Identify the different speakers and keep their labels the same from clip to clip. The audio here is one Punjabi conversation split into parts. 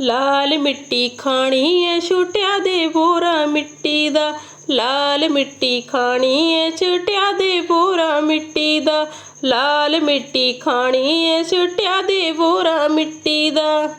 Speaker 1: ਲਾਲ ਮਿੱਟੀ ਖਾਣੀ ਏ ਛੋਟਿਆਂ ਦੇ ਬੋਰਾ ਮਿੱਟੀ ਦਾ। ਲਾਲ ਮਿੱਟੀ ਖਾਣੀ ਏ ਛੋਟਿਆਂ ਦੇ ਬੋਰਾ ਮਿੱਟੀ ਦਾ। ਲਾਲ ਮਿੱਟੀ ਖਾਣੀ ਏ ਛੋਟਿਆਂ ਦੇ ਬੋਰਾ ਮਿੱਟੀ ਦਾ।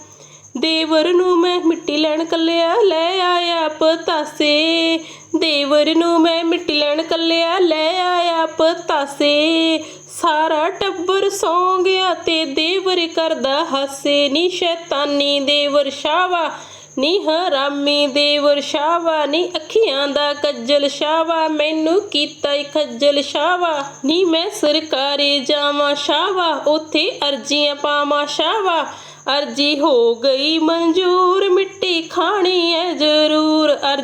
Speaker 1: ਦੇਵਰ ਨੂੰ ਮੈਂ ਮਿੱਟੀ ਲੈਣ ਕੱਲਿਆ, ਲੈ ਆਇਆ ਪਤਾਸੇ। ਦੇਵਰ ਨੂੰ ਮੈਂ ਮਿੱਟੀ ਲੈਣ ਕੱਲਿਆ, ਲੈ ਆਇਆ ਪਤਾਸੇ। ਸਾਰਾ ਟੱਬਰ ਸੌਂ ਗਿਆ ਤੇ ਦੇਵਰ ਕਰਦਾ ਹਾਸੇ। ਨੀ ਸ਼ੈਤਾਨੀ ਦੇਵਰ ਸ਼ਾਵਾ ਨੀ ਹਰਾਮੀ ਦੇਵਰ ਸ਼ਾਵਾ ਨੀ ਅੱਖੀਆਂ ਦਾ ਕੱਜਲ ਸ਼ਾਵਾ ਮੈਨੂੰ ਕੀਤਾ ਈ ਖੱਜਲ ਸ਼ਾਵਾ ਨੀ ਮੈਂ ਸਰਕਾਰੇ ਜਾਵਾਂ ਸ਼ਾਵਾ ਉਥੇ ਅਰਜ਼ੀਆਂ ਪਾਵਾਂ ਸ਼ਾਵਾ ਅਰਜੀ ਹੋ ਗਈ ਮਨਜ਼ੂਰ ਮਿੱਟੀ ਖਾ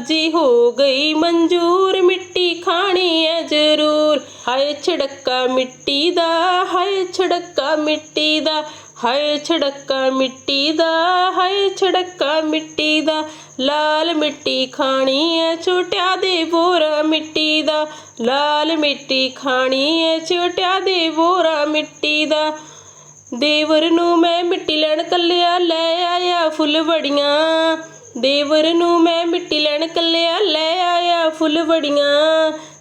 Speaker 1: ਜ਼ਰੂਰ ਹੋ ਗਈ ਮਨਜ਼ੂਰ, ਮਿੱਟੀ ਖਾਣੀ ਐ ਜ਼ਰੂਰ। ਹਾਏ ਛੜੱਕਾ ਮਿੱਟੀ ਦਾ, ਹਾਏ ਛੜੱਕਾ ਮਿੱਟੀ ਦਾ, ਹਾਏ ਛੜੱਕਾ ਮਿੱਟੀ ਦਾ, ਹਾਏ ਛੜੱਕਾ ਮਿੱਟੀ ਦਾ। ਲਾਲ ਮਿੱਟੀ ਖਾਣੀ ਐ ਛੋਟਿਆਂ ਦੇ ਬੋਰਾ ਮਿੱਟੀ ਦਾ। ਲਾਲ ਮਿੱਟੀ ਖਾਣੀ ਐ ਛੋਟਿਆਂ ਦੇ ਬੋਰਾ ਮਿੱਟੀ ਦਾ। ਦੇਵਰ ਨੂੰ ਮੈਂ ਮਿੱਟੀ ਲੈਣ ਕੱਲਿਆ, ਲੈ ਆਇਆ ਫੁੱਲਵੜੀਆਂ ਦੇਵਰ ਨੂੰ ਮੈਂ ਮਿੱਟੀ ਲੈਣ ਕੱਲਿਆ, ਲੈ ਆਇਆ ਫੁੱਲ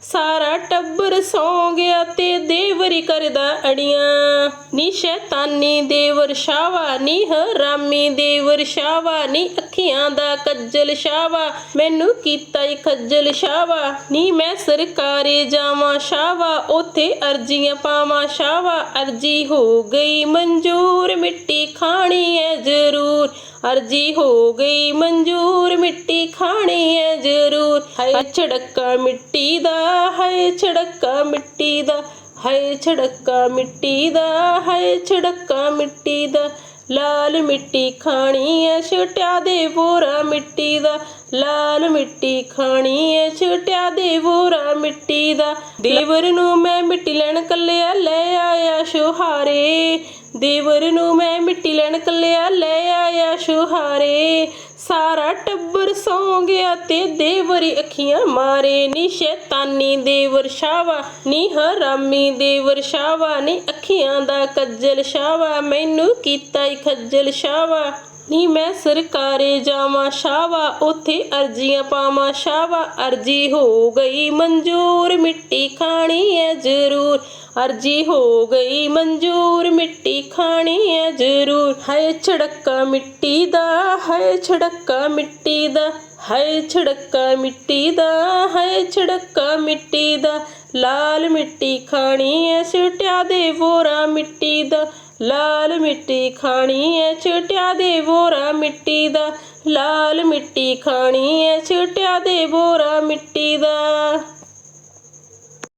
Speaker 1: ਸਾਰਾ ਟੱਬਰ ਸੌ ਗਿਆ ਤੇ ਦੇਵਰੀ ਕਰਦਾ ਅੜੀਆਂ। ਨੀ ਸ਼ੈਤਾਨੀ ਦੇਵਰ ਸ਼ਾਵਾ ਨੀ ਹਰਾਮੀ ਦੇਵਰ ਸ਼ਾਵਾ ਨੀ ਅੱਖੀਆਂ ਦਾ ਕੱਜਲ ਸ਼ਾਵਾ ਮੈਨੂੰ ਕੀਤਾ ਈ ਖੱਜਲ ਸ਼ਾਵਾ ਨੀ ਮੈਂ ਸਰਕਾਰੇ ਜਾਵਾਂ ਸ਼ਾਵਾ ਉਥੇ ਅਰਜ਼ੀਆਂ ਪਾਵਾਂ ਸ਼ਾਵਾ ਅਰਜੀ ਹੋ ਗਈ ਮਨਜ਼ੂਰ, ਮਿੱਟੀ ਖਾਣੀ ਐ ਜ਼ਰੂਰ। ਅਰਜੀ ਹੋ ਗਈ ਮਨਜ਼ੂਰ, ਮਿੱਟੀ ਖਾਣੀ ਐ ਜ਼ਰੂਰ। ਹਾਏ ਛੜੱਕਾ ਮਿੱਟੀ ਦਾ, ਹਾਏ ਛੜੱਕਾ ਮਿੱਟੀ ਦਾ। ਹਾਏ ਛੜੱਕਾ ਮਿੱਟੀ ਦਾ, ਹਾਏ ਛੜੱਕਾ ਮਿੱਟੀ ਦਾ। ਲਾਲ ਮਿੱਟੀ ਖਾਣੀ ਐ ਛੋਟਿਆਂ ਦੇ ਬੋਰਾ ਮਿੱਟੀ ਦਾ। ਲਾਲ ਮਿੱਟੀ ਖਾਣੀ ਐ ਛੋਟਿਆਂ ਦੇ ਬੋਰਾ ਮਿੱਟੀ ਦਾ। ਦੇਵਰ ਨੂੰ ਮੈਂ ਮਿੱਟੀ ਲੈਣ ਕੱਲਿਆ ਲੈ ਆਇਆ ਸ਼ੋਹਾਰੇ। ਦੇਵਰ ਨੂੰ ਮੈਂ ਮਿੱਟੀ ਲੈਣ ਕੱਲਿਆ, ਲੈ ਆਇਆ ਸੁਹਾਰੇ। ਸਾਰਾ ਟੱਬਰ ਸੌਂ ਗਿਆ ਤੇ ਦੇਵਰੀ ਅੱਖੀਆਂ ਮਾਰੇ ਨੀ। ਸ਼ੈਤਾਨੀ ਦੇਵਰ ਸ਼ਾਵਾ ਨੀ ਹਰਾਮੀ ਦੇਵਰ ਸ਼ਾਵਾ ਨੀ ਅੱਖੀਆਂ ਦਾ ਕੱਜਲ ਸ਼ਾਵਾ ਮੈਨੂੰ ਕੀਤਾ ਈ ਖੱਜਲ ਸ਼ਾਵਾ ਨੀ ਮੈਂ ਸਰਕਾਰੇ ਜਾਵਾਂ ਸ਼ਾਵਾ ਉਥੇ ਅਰਜ਼ੀਆਂ ਪਾਵਾਂ ਸ਼ਾਵਾ ਅਰਜੀ ਹੋ ਗਈ ਮਨਜ਼ੂਰ, ਮਿੱਟੀ ਖਾਣੀ ਐ ਜ਼ਰੂਰ। ਅਰਜੀ ਹੋ ਗਈ ਮਨਜ਼ੂਰ, ਮਿੱਟੀ ਖਾਣੀ ਐ ਜ਼ਰੂਰ। ਹਾਏ ਛੜੱਕਾ ਮਿੱਟੀ ਦਾ, ਹਾਏ ਛੜੱਕਾ ਮਿੱਟੀ ਦਾ, ਹਾਏ ਛੜੱਕਾ ਮਿੱਟੀ ਦਾ, ਹਾਏ ਛੜੱਕਾ ਮਿੱਟੀ ਦਾ। ਲਾਲ ਮਿੱਟੀ ਖਾਣੀ ਐ ਛੋਟਿਆਂ ਦੇ ਬੋਰਾ ਮਿੱਟੀ ਦਾ। ਲਾਲ ਮਿੱਟੀ ਖਾਣੀ ਐ ਛੋਟਿਆਂ ਦੇ ਬੋਰਾ ਮਿੱਟੀ ਦਾ। ਲਾਲ ਮਿੱਟੀ ਖਾਣੀ ਐ ਛੋਟਿਆਂ ਦੇ ਬੋਰਾ ਮਿੱਟੀ ਦਾ।